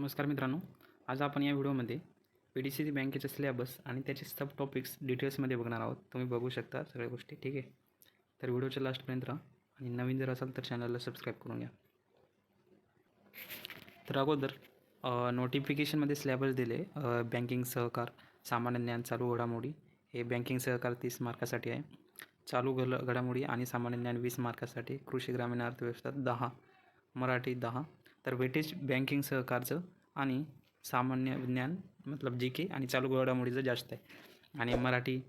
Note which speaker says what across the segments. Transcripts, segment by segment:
Speaker 1: नमस्कार मित्रांनो आज आपण या व्हिडिओमध्ये पी डी सी सी बँकेचे सिलेबस आणि त्याचे सब टॉपिक्स डिटेल्समध्ये बघणार आहोत. तुम्ही बघू शकता सगळ्या गोष्टी ठीक आहे? तर व्हिडिओच्या लास्टपर्यंत राहा आणि नवीन जर असाल तर चॅनलला सबस्क्राईब करून घ्या. तर अगोदर नोटिफिकेशनमध्ये सिलेबस दिले बँकिंग सहकार सामान्य ज्ञान चालू घडामोडी. हे बँकिंग सहकार तीस मार्कासाठी आहे. चालू घल घडामोडी आणि सामान्य ज्ञान वीस मार्कासाठी. कृषी ग्रामीण अर्थव्यवस्था दहा मराठी दहा. तर वेटेज बँकिंग सहकारचं आणि सामान्य विज्ञान मतलब जी के आणि चालू घडामोडीचं जास्त आहे. आणि मराठी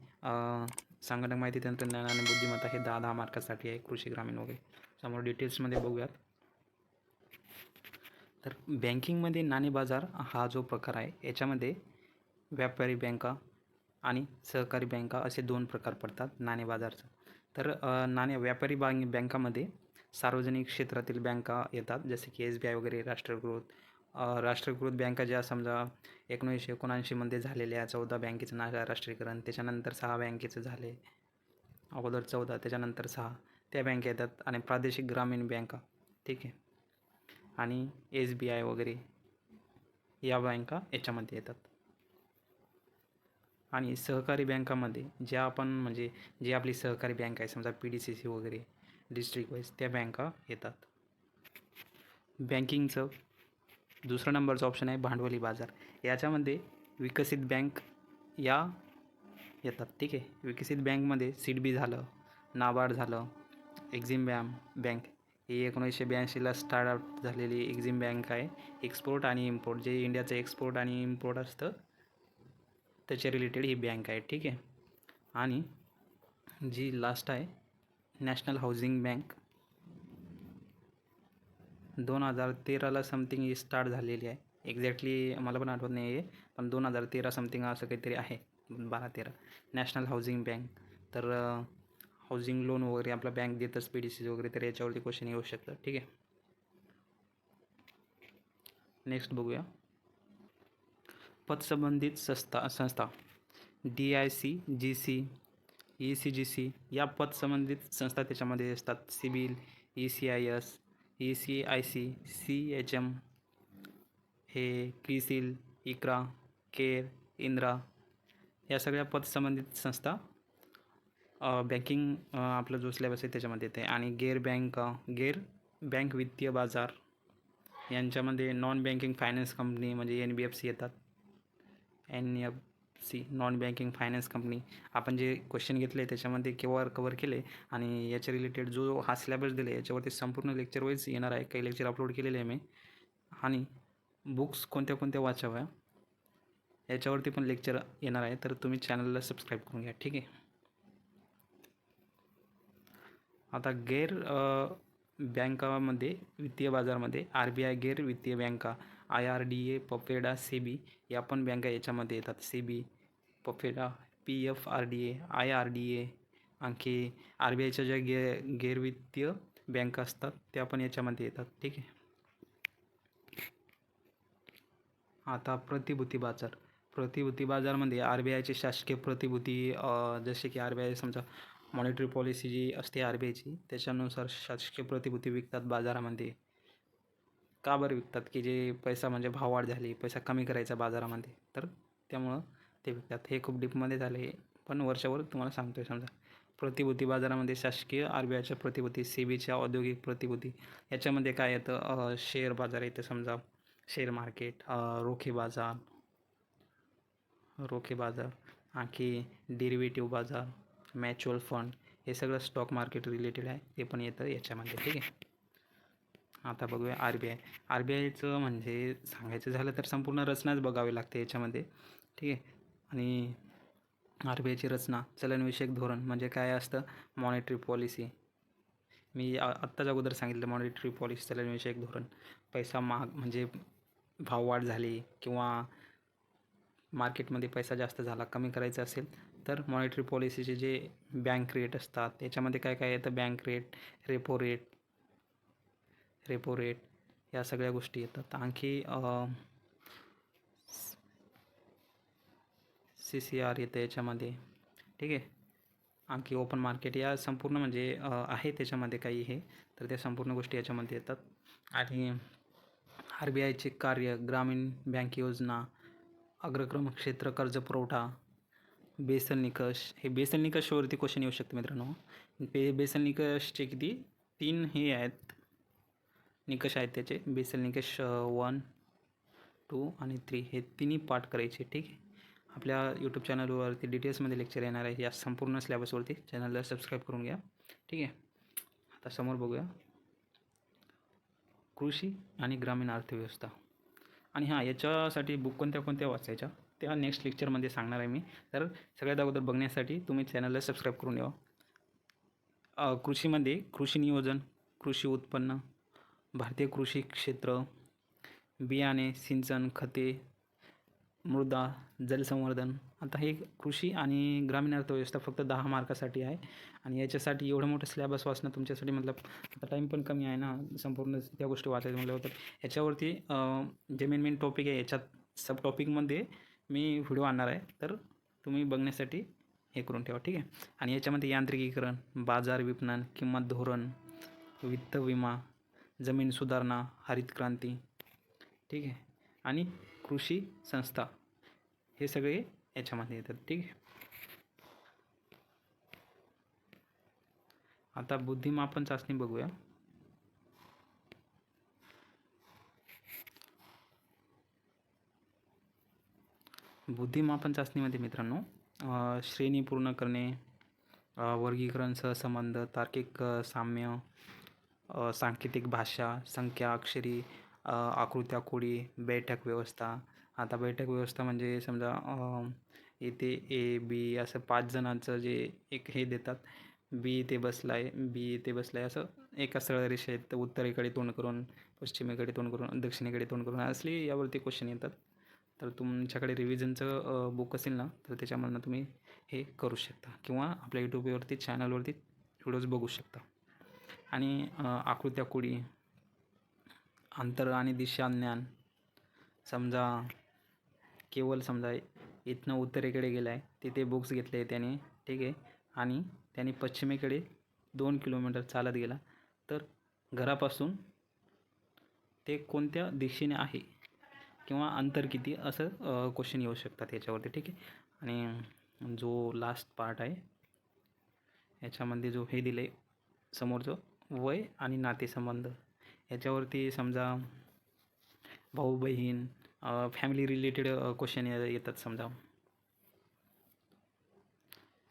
Speaker 1: संगणक माहिती तंत्रज्ञान आणि बुद्धिमत्ता हे दहा दहा मार्कासाठी आहे कृषी ग्रामीण वगैरे. समोर डिटेल्समध्ये बघूयात. तर बँकिंगमध्ये नाणे बाजार हा जो प्रकार आहे याच्यामध्ये व्यापारी बँका आणि सहकारी बँका असे दोन प्रकार पडतात नाणे बाजारचं. तर नाणे व्यापारी बँक बँकामध्ये सार्वजनिक क्षेत्रातील बँका येतात जसे की एस बी आय वगैरे राष्ट्रकृत राष्ट्रकृत राष्ट्रीयकृत बँका ज्या समजा एकोणीसशे एकोणऐंशीमध्ये झालेल्या चौदा बँकेचं ना राष्ट्रीयकरण त्याच्यानंतर सहा बँकेचं झाले अगोदर चौदा त्याच्यानंतर सहा त्या बँका येतात आणि प्रादेशिक ग्रामीण बँका ठीक आहे. आणि एस बी आय वगैरे या बँका याच्यामध्ये येतात. आणि सहकारी बँकामध्ये ज्या आपण म्हणजे जी आपली सहकारी बँक आहे समजा पी डी सी सी वगैरे डिस्ट्रिक्ट वाईज त्या बँका येतात. बँकिंगचं दुसरा नंबरचं ऑप्शन आहे भांडवली बाजार. याच्यामध्ये विकसित बँक या येतात. ठीक आहे? विकसित बँकमध्ये सीडबी झालं नाबार्ड झालं एक्झिम बॅम बँक ही एकोणीसशे ब्याऐंशीला स्टार्टअप झालेली एक्झिम बँक आहे. एक्सपोर्ट आणि इम्पोर्ट जे इंडियाचं एक्सपोर्ट आणि इम्पोर्ट असतं त्याच्या रिलेटेड ही बँक आहे. ठीक आहे? आणि जी लास्ट आहे नॅशनल हाऊसिंग बँक. दोन हजार तेराला समथिंग ही स्टार्ट झालेली आहे. एक्झॅक्टली मला पण आठवत नाही आहे पण दोन हजार तेरा समथिंग असं काहीतरी आहे बारा तेरा. नॅशनल हाऊसिंग बँक तर हाऊसिंग लोन वगैरे आपला बँक देतच पी डी सी वगैरे तर याच्यावरती क्वेश्चन येऊ शकतं ठीक आहे. नेक्स्ट बघूया. पतसंबंधित संस्था संस्था. D I C G C E C G C या पतसंबंधित संस्था त्याच्यामध्ये असतात. CIBIL E C I S E C I C C H M हे क्रिसिल इक्रा केर इंद्रा या सगळ्या पतसंबंधित संस्था बँकिंग आपला जो सिलेबस आहे त्याच्यामध्ये येते. आणि गेर बँक गेर बँक वित्तीय बाजार यांच्यामध्ये नॉन बँकिंग फायनान्स कंपनी म्हणजे एन बी एफ सी येतात. N F C non banking finance company आपण जे क्वेश्चन घेतले त्याच्यामध्ये केव्हा कवर केले आणि याच्या रिलेटेड जो हा सिलेबस दिले याच्यावरती संपूर्ण लेक्चर वाईज येणार आहे. काही लेक्चर अपलोड केलेले आहे मी. आणि बुक्स कोणत्या कोणत्या वाचाव्या याच्यावरती पण लेक्चर येणार आहे. तर तुम्ही चॅनलला सबस्क्राईब करून घ्या. ठीक आहे? आता गैर बँकामध्ये वित्तीय बाजारामध्ये आर बी आय गैर वित्तीय बँका आय आर डी ए पफेडा सेबी या पण बँका याच्यामध्ये येतात. SEBI पफेडा P F R D A I R D A आणखी आर बी आयच्या ज्या गे गैरवित्तीय बँका असतात त्या पण याच्यामध्ये येतात. ठीक आहे? आता प्रतिभूती बाजार. प्रतिभूती बाजारमध्ये आर बी आयचे शासकीय प्रतिभूती जसे की आर बी आय समजा मॉनिटरी पॉलिसी जी असते आर बी आयची त्याच्यानुसार शासकीय प्रतिभूती विकतात बाजारामध्ये. का बरं विकतात की जे पैसा म्हणजे भाववाढ झाली पैसा कमी करायचा बाजारामध्ये? तर त्यामुळं ते विकतात. हे खूप डीपमध्ये झाले पण वर्षावर तुम्हाला सांगतो आहे समजा. प्रतिभूती बाजारामध्ये शासकीय आर बी आयच्या प्रतिभूती सी बीच्या औद्योगिक प्रतिभूती याच्यामध्ये काय येतं? शेअर बाजार येतं समजा. शेअर मार्केट रोखे बाजार. रोखे बाजार. आणखी डेरिव्हेटिव्ह बाजार म्युच्युअल फंड हे सगळं स्टॉक मार्केट रिलेटेड आहे. ते पण येतं याच्यामध्ये. ठीक आहे? आता बघूया R B I. R B आयचं म्हणजे सांगायचं झालं तर संपूर्ण रचनाच बघावी लागते याच्यामध्ये. ठीक आहे? आणि आर बी आयची रचना चलनविषयक धोरण म्हणजे काय असतं? मॉनिटरी पॉलिसी मी आत्ताच अगोदर सांगितलं मॉनिटरी पॉलिसी चलनविषयक धोरण. पैसा महाग म्हणजे भाववाढ झाली किंवा मार्केटमध्ये पैसा जास्त झाला कमी करायचा असेल तर मॉनिटरी पॉलिसीचे जे बँक रेट असतात त्याच्यामध्ये काय काय येतं? Bank rate repo rate repo rate या सगळ्या गोष्टी येतात. आणखी सी सी आर येतं याच्यामध्ये. ठीक आहे? आणखी ओपन मार्केट या संपूर्ण म्हणजे आहे त्याच्यामध्ये काही हे तर त्या संपूर्ण गोष्टी याच्यामध्ये येतात. आणि आर बी आयचे कार्य ग्रामीण बँक योजना अग्रक्रम क्षेत्र कर्ज पुरवठा बेसल निकष हे बेसल निकषवरती क्वेश्चन येऊ शकते मित्रांनो. बे बेसल निकषचे किती? तीन हे आहेत. निकष आहेत त्याचे. बेसल निकष वन टू आणि थ्री हे तिन्ही पाठ करायचे ठीक आहे? आपल्या यूट्यूब चॅनलवरती डिटेल्समध्ये लेक्चर येणार आहे. या संपूर्ण स्लॅबसवरती चॅनलला सबस्क्राईब करून घ्या ठीक आहे? आता समोर बघूया. कृषी आणि ग्रामीण अर्थव्यवस्था. आणि हां याच्यासाठी बुक कोणत्या कोणत्या वाचायच्या? त्या नेक्स्ट लेक्चरमध्ये सांगणार आहे मी. तर सगळ्यात अगोदर बघण्यासाठी तुम्ही चॅनलला सबस्क्राईब करून घ्या कृषीमध्ये कृषी नियोजन कृषी उत्पन्न भारतीय कृषी क्षेत्र बियाणे सिंचन खते मृदा जलसंवर्धन. आता हे कृषी आणि ग्रामीण अर्थव्यवस्था फक्त दहा मार्कासाठी आहे आणि याच्यासाठी एवढं मोठं स्लॅबस वाचणं तुमच्यासाठी मतलब आता टाईम पण कमी आहे ना संपूर्ण त्या गोष्टी वाचायचं म्हटलं तर याच्यावरती जे मेन मेन टॉपिक आहे याच्यात सब टॉपिकमध्ये मी व्हिडिओ आणणार आहे. तर तुम्ही बघण्यासाठी हे करून ठेवा ठीक आहे? आणि याच्यामध्ये यांत्रिकीकरण बाजार विपणन किंमत धोरण वित्त विमा जमीन सुधारणा हरित क्रांती. ठीक आहे? आणि कृषी संस्था. हे सगळे याच्यामध्ये येतात. ठीक आहे? आता बुद्धिमापन चाचणी बघूया. बुद्धिमापन चाचणीमध्ये मित्रांनो श्रेणी पूर्ण करणे वर्गीकरण सहसंबंध तार्किक साम्य सांकेतिक भाषा संख्या अक्षरी आकृत्या कोडी बैठक व्यवस्था. आता बैठक व्यवस्था म्हणजे समजा इथे ए बी असं पाच जणांचं जे एक हे देतात. बी इथे बसला आहे बी इथे बसला आहे असं एका सरळ रेषेत तर उत्तरेकडे तोंड करून पश्चिमेकडे तोंड करून दक्षिणेकडे तोंड करून असले यावरती क्वेश्चन येतात. तर तुमच्याकडे रिव्हिजनचं बुक असेल ना तर त्याच्यामधनं तुम्ही हे करू शकता. किंवा आपल्या यूट्यूबवरती चॅनलवरती व्हिडिओज बघू शकता. आणि आकृत्या कोडी अंतर आणि दिशा ज्ञान. समजा केवळ समजा इथनं उत्तरेकडे गेला आहे तिथे बुक्स घेतले त्याने ठीक आहे. आणि त्याने पश्चिमेकडे दोन किलोमीटर चालत गेला. तर घरापासून ते कोणत्या दिशेने आहे? किंवा अंतर किती? असं क्वेश्चन येऊ शकतात याच्यावरती ठीक आहे. आणि जो लास्ट पार्ट आहे याच्यामध्ये जो हे दिले समोरचं वय आणि नातेसंबंध. याच्यावरती समजा भाऊ बहीण फॅमिली रिलेटेड क्वेश्चन येतात समजा.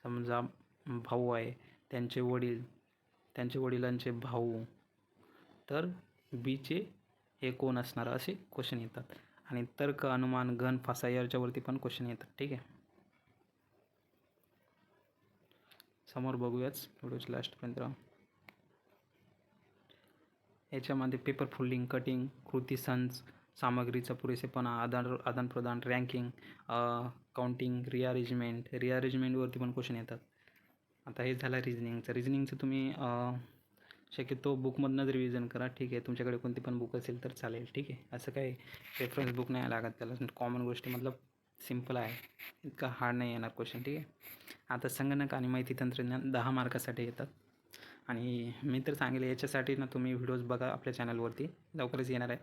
Speaker 1: समजा भाऊ आहे त्यांचे वडील त्यांचे वडिलांचे भाऊ तर बीचे हे कोण असणार असे क्वेश्चन येतात. आणि तर्क अनुमान घन फासा याच्यावरती पण क्वेश्चन येतात. ठीक आहे? समोर बघूयाच व्हिडिओच्या लास्टपर्यंत याच्यामध्ये पेपर फोल्डिंग कटिंग कृती संच सामग्रीचा पुरेसेपणा आदान आदानप्रदान रँकिंग काउंटिंग रिअरेंजमेंट रिअरेंजमेंटवरती पण क्वेश्चन येतात. आता हे झालं रिजनिंगचं रिजनिंगचं तुम्ही शक्यतो शक्यतो बुकमधनंच रिव्हिजन करा ठीक आहे. तुमच्याकडे कोणती पण बुक असेल तर चालेल ठीक आहे. असं काही रेफरन्स बुक नाही लागत त्याला. कॉमन गोष्टी मतलब सिंपल आहे. इतका हार्ड नाही येणार क्वेश्चन ठीक आहे. आता संगणक आणि माहिती तंत्रज्ञान दहा मार्कासाठी येतात. आणि मी तर सांगेल याच्यासाठी ना तुम्ही व्हिडिओज बघा आपल्या चॅनलवरती लवकरच येणार आहे.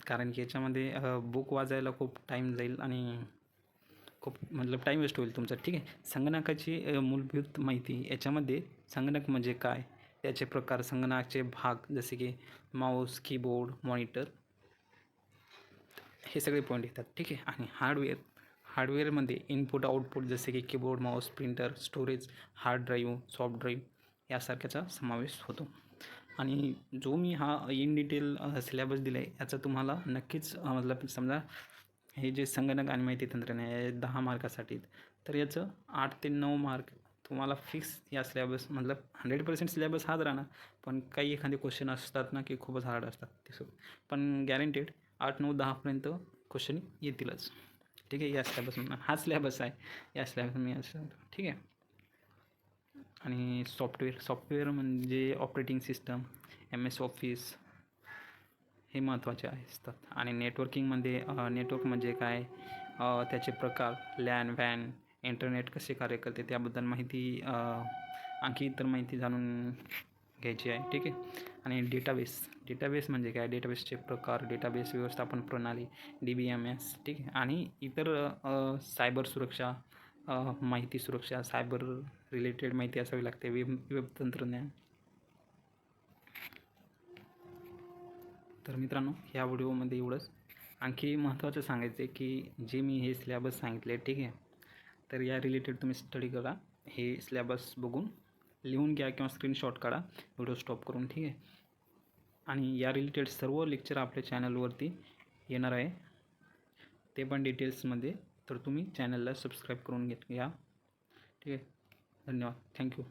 Speaker 1: कारण की याच्यामध्ये बुक वाजायला खूप टाईम जाईल आणि खूप मतलब टाईम वेस्ट होईल तुमचा. ठीक आहे? संगणकाची मूलभूत माहिती याच्यामध्ये संगणक म्हणजे काय? त्याचे प्रकार संगणकाचे भाग जसे की माऊस कीबोर्ड मॉनिटर हे सगळे पॉईंट येतात. ठीक आहे? आणि हार्डवेअर हार्डवेअरमध्ये इनपुट आउटपुट जसे की keyboard mouse printer storage hard drive soft drive यासारख्याचा समावेश होतो. आणि जो मी हा इन डिटेल सिलेबस दिला आहे याचा तुम्हाला नक्कीच मतलब समजा हे जे संगणक आणि माहिती तंत्रज्ञान आहे दहा मार्कासाठी तर याचं आठ ते नऊ मार्क तुम्हाला फिक्स या सिलेबस मतलब हंड्रेड पर्सेंट सिलेबस हाच राहणार. पण काही एखादे क्वेश्चन असतात ना की खूपच हार्ड असतात ते सगळं. पण गॅरंटेड आठ नऊ दहापर्यंत क्वेश्चन येतीलच. ठीक आहे या सिलेबस हा सिलेबस आहे. या सिलेबस मी असं ठीक आहे. आणि सॉफ्टवेअर सॉफ्टवेअर म्हणजे operating system M S office हे महत्त्वाचे असतात. आणि नेटवर्किंगमध्ये नेटवर्क म्हणजे काय? त्याचे प्रकार लॅन व्हॅन इंटरनेट कसे कार्य करते त्याबद्दल माहिती आणखी इतर माहिती जाणून घ्यायची आहे. ठीक आहे? आणि डेटाबेस डेटाबेस म्हणजे काय? डेटाबेसचे प्रकार डेटाबेस व्यवस्थापन प्रणाली डी बी एम एस ठीक आहे? आणि इतर सायबर सुरक्षा माहिती सुरक्षा सायबर रिलेटेड माहिती असावी लागते वेब वेब तंत्रज्ञान. तर मित्रांनो ह्या व्हिडिओमध्ये एवढंच. आणखी महत्त्वाचं सांगायचं आहे की जे मी हे सिलेबस सांगितले ठीक आहे? तर या रिलेटेड तुम्ही स्टडी करा. हे सिलेबस बघून लिहून घ्या किंवा स्क्रीनशॉट काढा. व्हिडिओ स्टॉप करून ठीक आहे? आणि या रिलेटेड सर्व लेक्चर आपल्या चॅनलवरती येणार आहे. ते पण डिटेल्समध्ये तर तुम्ही चॅनलला सबस्क्राईब करून घेत घ्या. ठीक आहे? धन्यवाद. थँक्यू